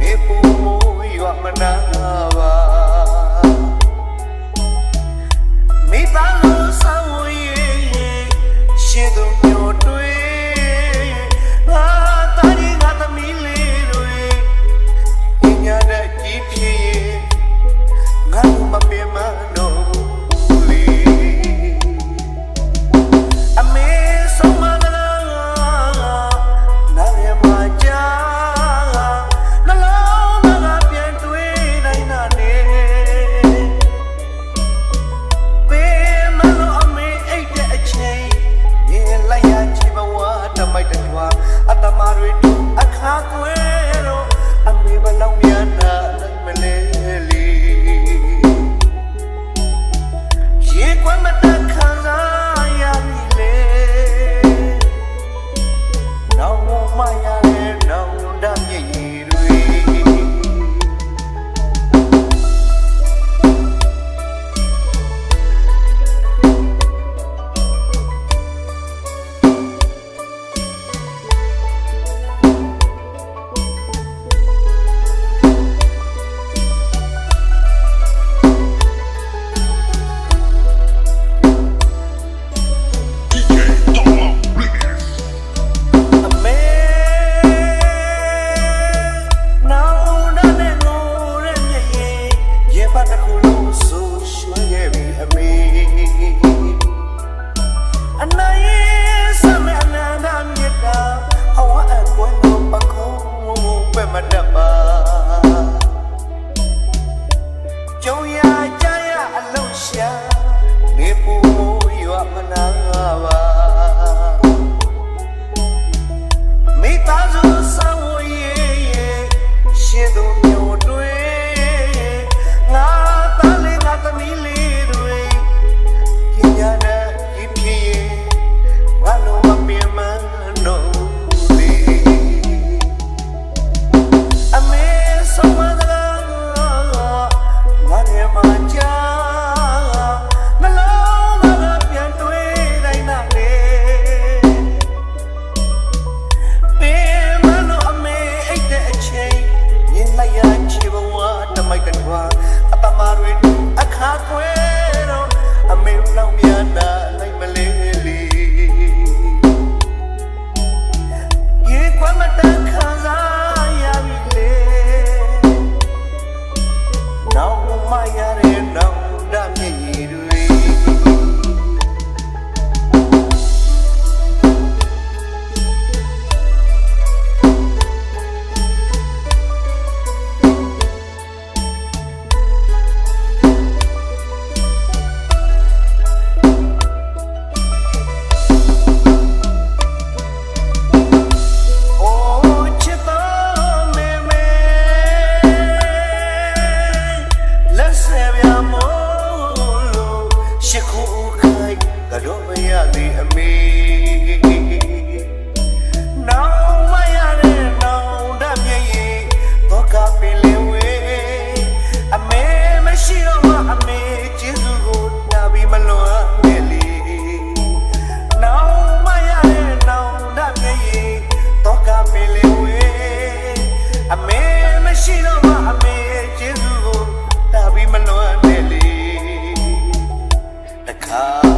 မေဖို့မိုးရွာမနာပါ မိုက်ကထွာအပမာတွေအခါခွဲတော့အမေလောက်များနာလိုက်မလဲလေရေခွမ်းမတန်ခံစားရပြီလေနောက်မရ Uh,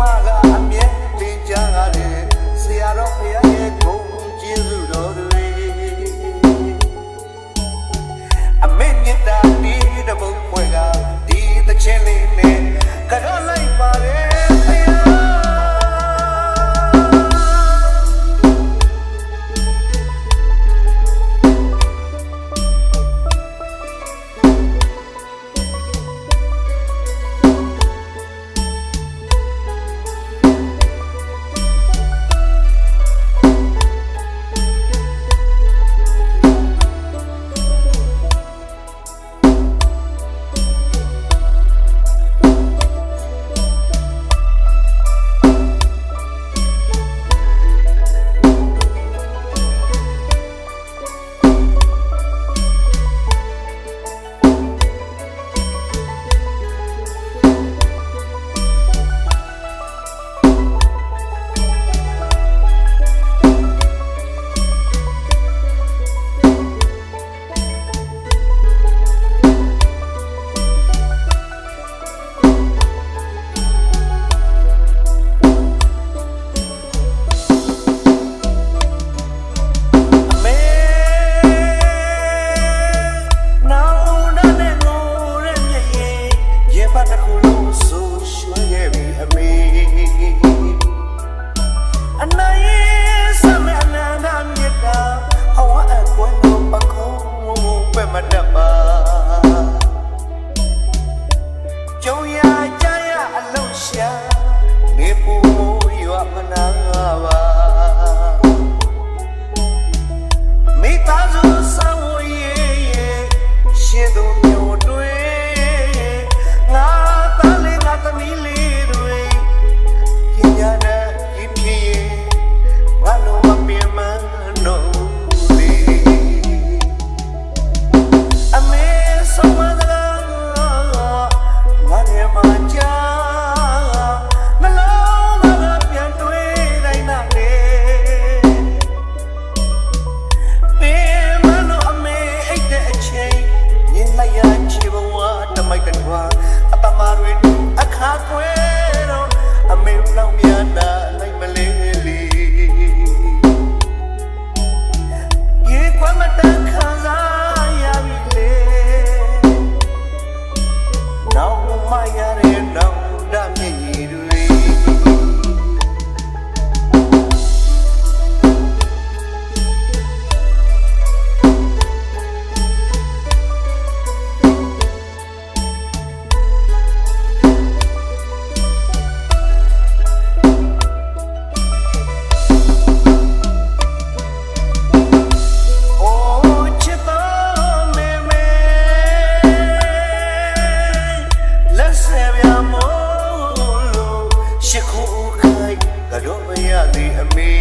my God. ရှစ်ခိုးခိုင်းကတော့မရသေးအမေ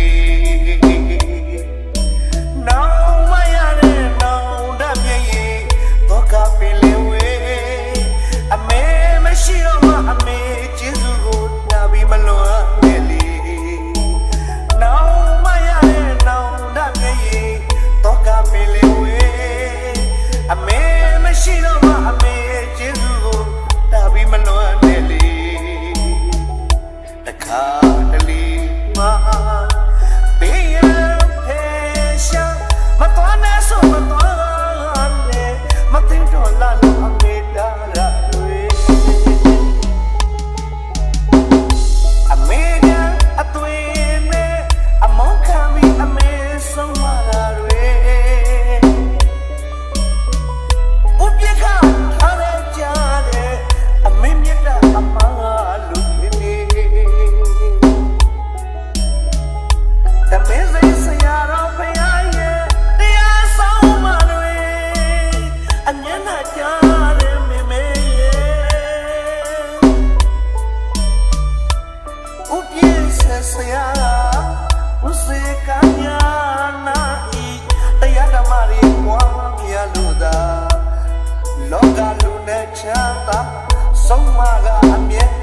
နောင်မရတဲ့နောင်တမြေကြီးတော့ကပင်လေးဝေးအမေမရှိတော့မအမေကျေးဇူးကိုနာပြီးမလွန် Loca lunechata, son maga ambiente.